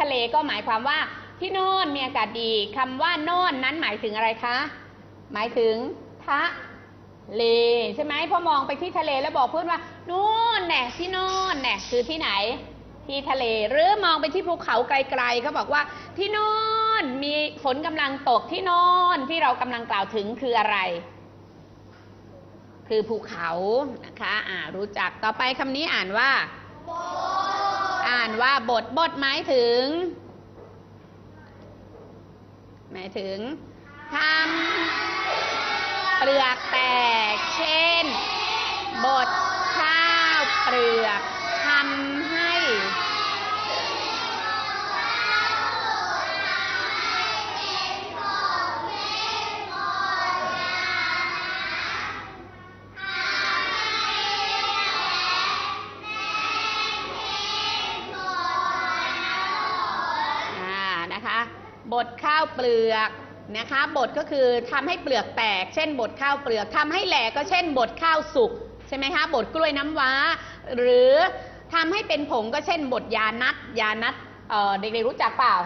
ทะเลก็หมายความว่าที่โน่นมีอากาศดีคำว่าโน่นนั้นหมายถึงอะไรคะ หมายถึงทะเลใช่ไหมพอมองไปที่ทะเลแล้วบอกเพื่อนว่านู่นแน่ที่โน่นแน่คือที่ไหน ที่ทะเล หรือมองไปที่ภูเขาไกลๆเขาบอกว่าที่โน่นมีฝนกำลังตกที่โน่นที่เรากำลังกล่าวถึงคืออะไร คือภูเขานะคะอ่ารู้จักต่อไปคำนี้อ่านว่า อ่านว่าบทบทหมายถึง หมายถึงทำเปลือกแตก เช่น บทข้าวเปลือกทำใเปลือกนะคะบดก็คือทำให้เปลือกแตก เช่นบดข้าวเปลือกทำให้แหลกก็เช่นบดข้าวสุกใช่ไหมคะบดกล้วยน้ำว้า หรือทำให้เป็นผงก็เช่นบดยานัดยานัดเเด็กๆรู้จักเปล่า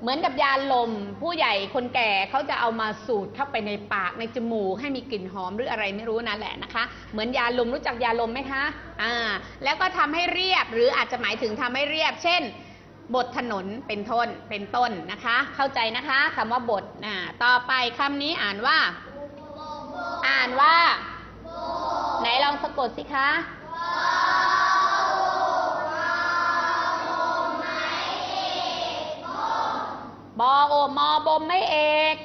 เหมือนกับยาลม ผู้ใหญ่คนแก่เขาจะเอามาสูดเข้าไปในปากในจมูกให้มีกลิ่นหอมหรืออะไรไม่รู้นั่นแหละนะคะ เหมือนยาลมรู้จักยาลมไหมคะอ่าแล้วก็ทำให้เรียบหรืออาจจะหมายถึงทำให้เรียบ เช่น บทถนนเป็นต้นเป็นต้นนะคะ เข้าใจนะคะคำว่าบทอ่าต่อไปคำนี้อ่านว่า อ่านว่า ไหนลองสะกดสิคะบอโอมอบมไม่เอก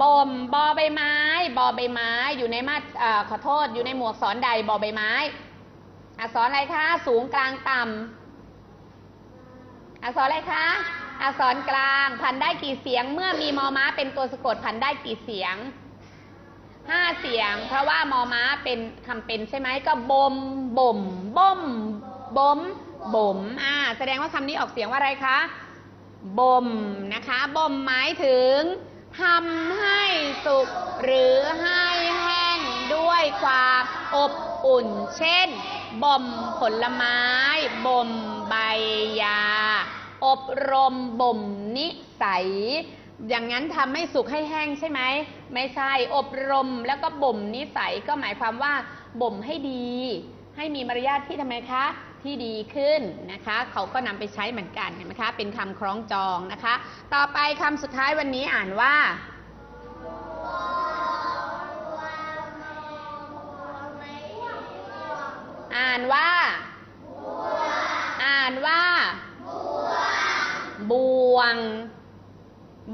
บ่มบอใบไม้บอใบไม้ อยู่ในมาอ่อขอโทษอยู่ในหมวกสอนใดบอใบไม้อักษรอะไรคะ สูงกลางต่ำ อักษรอะไรคะ อักษรกลางพันได้กี่เสียง เมื่อมีมอม้าเป็นตัวสะกดพันได้กี่เสียงห้าเสียง เพราะว่ามอม้าเป็นคำเป็นใช่ไหมก็บมบ่มบ่มบ่มบ่มอ่า แสดงว่าคำนี้ออกเสียงว่าอะไรคะบ่มนะคะบ่มหมายถึงทำให้สุกหรือให้แห้งด้วยความอบ อุ่น เช่น บ่มผลไม้ บ่มใบยา อบรม บ่มนิสัย อย่างนั้นทำให้สุกให้แห้งใช่ไหม ไม่ใช่ อบรมแล้วก็บ่มนิสัยก็หมายความว่าบ่มให้ดี ให้มีมารยาทที่ทำไมคะที่ดีขึ้นนะคะ เขาก็นำไปใช้เหมือนกันเห็นไหมคะ เป็นคำคล้องจองนะคะ ต่อไปคำสุดท้ายวันนี้อ่านว่า อ่านว่า อ่านว่า บวง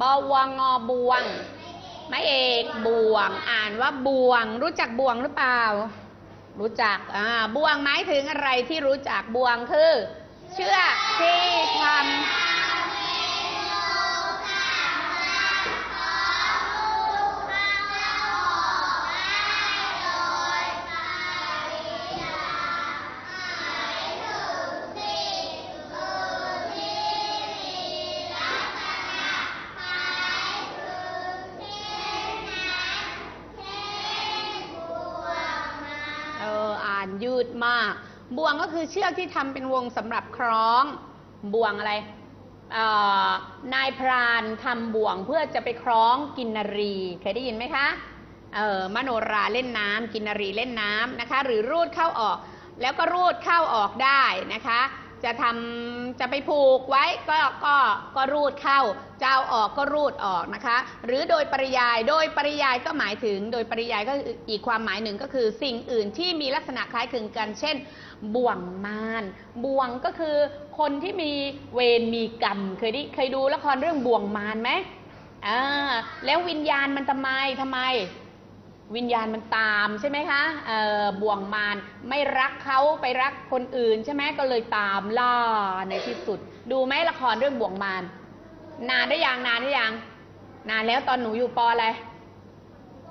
บวงงอบวง ไม่เอกบวง อ่านว่าบวง รู้จักบวงหรือเปล่า รู้จัก อ่า บวงหมายถึงอะไรที่รู้จักบวงคือ เชื่อกที่ทำ มากบวงก็คือเชือกที่ทำเป็นวงสำหรับคล้อง บ่วงอะไรนายพรานทำบ่วงเพื่อจะไปคล้องกินนรี เคยได้ยินไหมคะเออมโนราเล่นน้ำกินนรีเล่นน้ำนะคะ หรือรูดเข้าออก แล้วก็รูดเข้าออกได้นะคะ จะทำจะไปผูกไว้ก็ก็ก็รูดเข้าจะเอาออกก็รูดออกนะคะ หรือโดยปริยายโดยปริยายก็หมายถึง โดยปริยายก็อีกความหมายหนึ่งก็คือ สิ่งอื่นที่มีลักษณะคล้ายคลึงกัน เช่น บ่วงมารบ่วงก็คือคนที่มีเวรมีกรรมเคยได้เคยดูละครเรื่องบ่วงมารไหมอ่าแล้ววิญญาณมันทำไมทำไม วิญญาณมันตามใช่ไหมคะเอ่อบ่วงมารไม่รักเขาไปรักคนอื่นใช่ไหมก็เลยตามล่าในที่สุด ดูไหมละครเรื่องบ่วงมารนานได้ยังนานได้ยังนานแล้วตอนหนูอยู่ปออะไร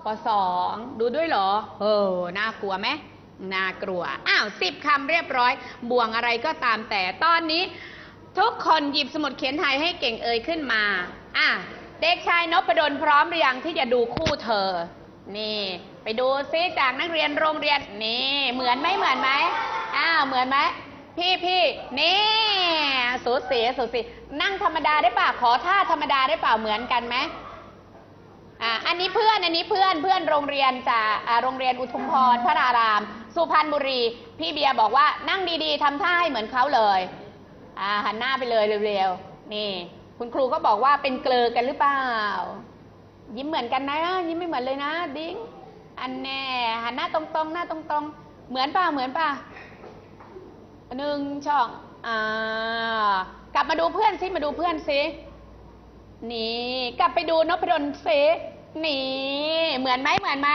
ปสองดูด้วยเหรอเออน่ากลัวไหมน่ากลัวอ้าวสิบคำเรียบร้อย บ่วงอะไรก็ตามแต่ตอนนี้ ทุกคนหยิบสมุดเขียนไทยให้เก่งเอ่ยขึ้นมาอะเด็กชายนพดลพร้อมหรือยังที่จะดูคู่เธอ นี่ ไปดูซิจากนักเรียนโรงเรียน นี่ เหมือนไหมเหมือนไหมอ้าวเหมือนไหมพี่พี่นี่สูสีสูสีนั่งธรรมดาได้ป่ะขอท่าธรรมดาได้เปล่าเหมือนกันไหมอ่าอันนี้เพื่อนอันนี้เพื่อนเพื่อนโรงเรียนจากอ่าโรงเรียนอุทุมพรพระราราม สุพรรณบุรี พี่เบียร์บอกว่านั่งดีๆทำท่าให้เหมือนเขาเลยอ่าหันหน้าไปเลยเร็วๆนี่ คุณครูก็บอกว่าเป็นเกลอกันหรือเปล่า ยิ้มเหมือนกันนะ ยิ้มไม่เหมือนเลยนะ ดิ้ง อันแน่หันหน้าตรงๆ หน้าตรงๆ เหมือนป่ะเหมือนป่ะหนึ่งช่องอ่ากลับมาดูเพื่อนซิมาดูเพื่อนซินี่กลับไปดูนพดลซินี่เหมือนไหมเหมือนไหม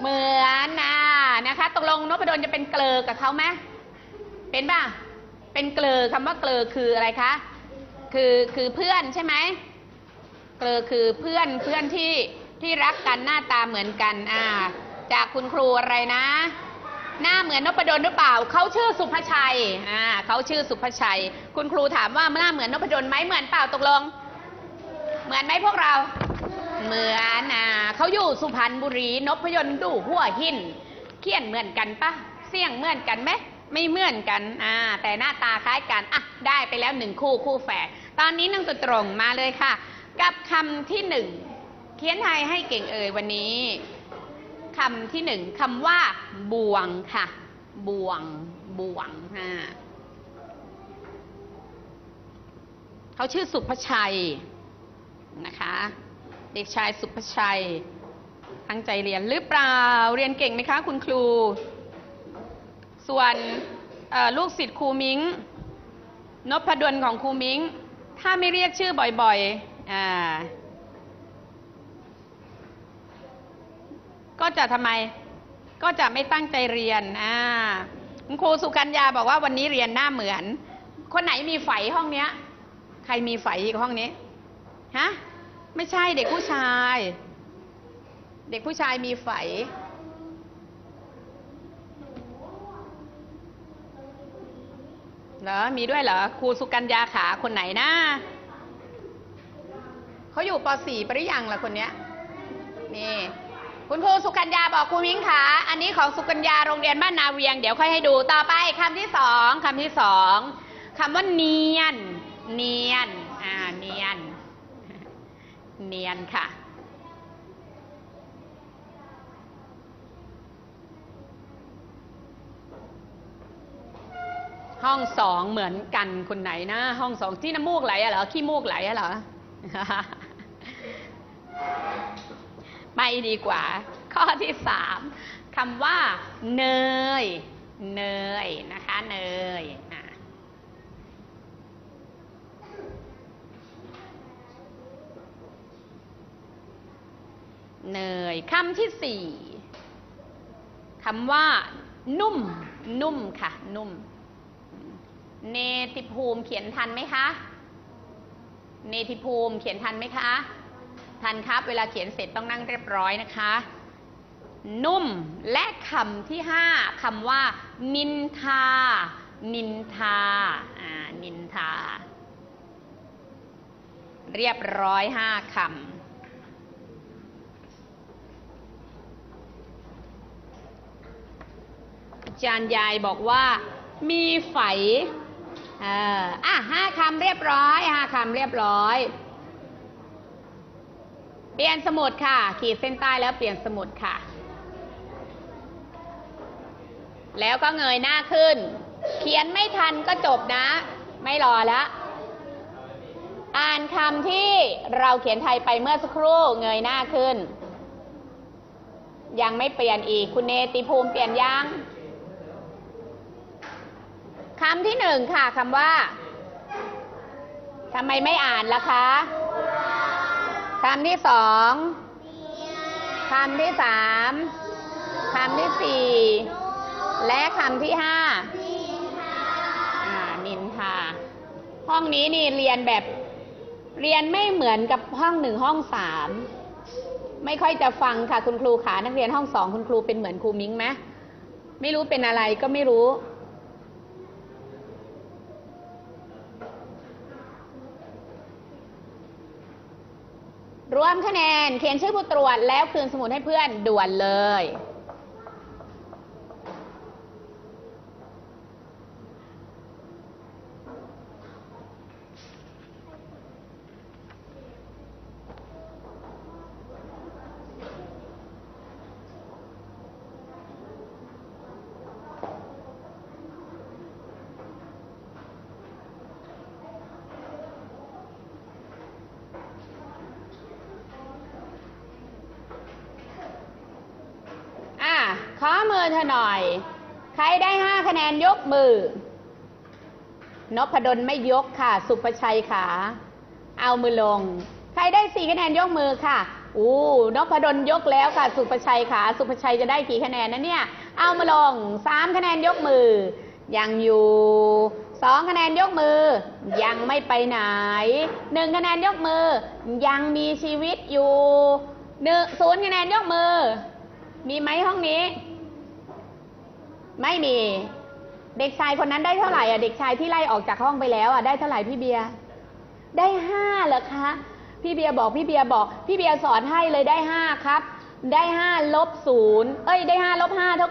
เหมือนนะนะคะตกลงนพดลจะเป็นเกลอกับเขาไหมเป็นป่ะเป็นเกลอคำว่าเกลอคืออะไรคะ คือคือเพื่อนใช่ไหม เกลอคือเพื่อนเพื่อนที่ที่รักกันหน้าตาเหมือนกันอ่าจากคุณครูอะไรนะ หน้าเหมือนนพดลหรือเปล่าเขาชื่อสุภชัยอ่าเขาชื่อสุภชัย คุณครูถามว่าหน้าเหมือนนพดลไหมเหมือนเปล่าตกลง เหมือนไหมพวกเรา เหมือนอ่าเขาอยู่สุพรรณบุรีนพยนต์ดูหัวหินเขียนเหมือนกันปะเสียงเหมือนกันไหมไม่เหมือนกันอ่าแต่หน้าตาคล้ายกันอะได้ไปแล้วหนึ่งคู่คู่แฝดตอนนี้นั่งตัวตรงมาเลยค่ะ กับคำที่หนึ่งเขียนไทยให้เก่งเอ่ยวันนี้คำที่หนึ่งคำว่าบวงค่ะบวงบวงอ่าเขาชื่อสุภชัยนะคะ เด็กชายสุภชัย ตั้งใจเรียนหรือเปล่า เรียนเก่งไหมคะคุณครู ส่วนลูกศิษย์ครูมิงนพดลของครูมิงถ้าไม่เรียกชื่อบ่อยๆ อ่า ก็จะทำไม ก็จะไม่ตั้งใจเรียน อ่าครูสุกัญญาบอกว่าวันนี้เรียนหน้าเหมือน คนไหนมีไฝห้องเนี้ย ใครมีไฝอีกห้องนี้ ฮะ ไม่ใช่เด็กผู้ชาย เด็กผู้ชายมีไฝเหรอ มีด้วยเหรอ ครูสุกัญญาขาคนไหนนะ เขาอยู่ป .4 ปริยังล่ะคนเนี้ยนี่ คุณครูสุกัญญาบอกครูมิ้งขาอันนี้ของสุกัญญาโรงเรียนบ้านนาเวียง เดี๋ยวค่อยให้ดูต่อไปคำที่สองคำที่สองคำว่าเนียน เนียน อ่า เนียน เนียนค่ะห้องสองเหมือนกันคนไหนนะ ห้องสองที่น้ำมูกไหลอะเหรอขี้มูกไหลอะเหรอ ไม่ดีกว่า ข้อที่สามคำว่า เนย เนยนะคะ เนยเนยคำที่สี่คำว่า นุ่ม นุ่มค่ะ นุ่ม เนติภูมิเขียนทันไหมคะ เนติภูมิเขียนทันไหมคะ ทันครับ เวลาเขียนเสร็จต้องนั่งเรียบร้อยนะคะ นุ่มและคำที่ห้าคำว่า นินทา นินทาอ่านินทา เรียบร้อยห้าคำจารย์ยายบอกว่ามีไฝอ่ออะห้าคำเรียบร้อยห้าคำเรียบร้อย เปลี่ยนสมุดค่ะ ขีดเส้นใต้แล้วเปลี่ยนสมุดค่ะ แล้วก็เงยหน้าขึ้น เขียนไม่ทันก็จบนะ ไม่รอแล้วอ่านคำที่เราเขียนไทยไปเมื่อสักครู่เงยหน้าขึ้น ยังไม่เปลี่ยนอีกคุณเนติภูมิเปลี่ยนยังคำที่หนึ่งค่ะคำว่าทำไมไม่อ่านล่ะคะ คำที่สองคำที่สามคำที่สี่ และคำที่ห้าอ่านินทา ห้องนี้นี่เรียนแบบเรียนไม่เหมือนกับห้องหนึ่งห้องสามไม่ค่อยจะฟังค่ะคุณครูขานักเรียนห้องสองคุณครูเป็นเหมือนครูมิ้งไหมไม่รู้เป็นอะไรก็ไม่รู้ รวมคะแนน เขียนชื่อผู้ตรวจแล้วคืนสมุดให้เพื่อนด่วนเลย ค อมือเธอหน่อย ใครได้ห้าคะแนนยกมือนพดลไม่ยกค่ะ สุภชัยขาเอามือลง ใครได้สี่คะแนนยกมือค่ะอู้นพดลยกแล้วค่ะ สุภชัยขาสุภชัยจะได้กี่คะแนนนะเนี่ย เอามาลงสามคะแนนยกมือ ยังอยู่สองคะแนนยกมือ ยังไม่ไปไหนหนึ่งคะแนนยกมือ ยังมีชีวิตอยู่หนึ่งศูนย์คะแนนยกมือ มีไหมห้องนี้ ไม่มี เด็กชายคนนั้นได้เท่าไหร่อะเด็กชายที่ไล่ออกจากห้องไปแล้วอะได้เท่าไหร่พี่เบียร์ได้ห้าเหรอคะพี่เบียร์บอกพี่เบียร์บอก พี่เบียร์สอนให้เลยได้ห้าครับ ได้ห้าลบศูนย์เอ้ยได้ห้าลบห้าเท่า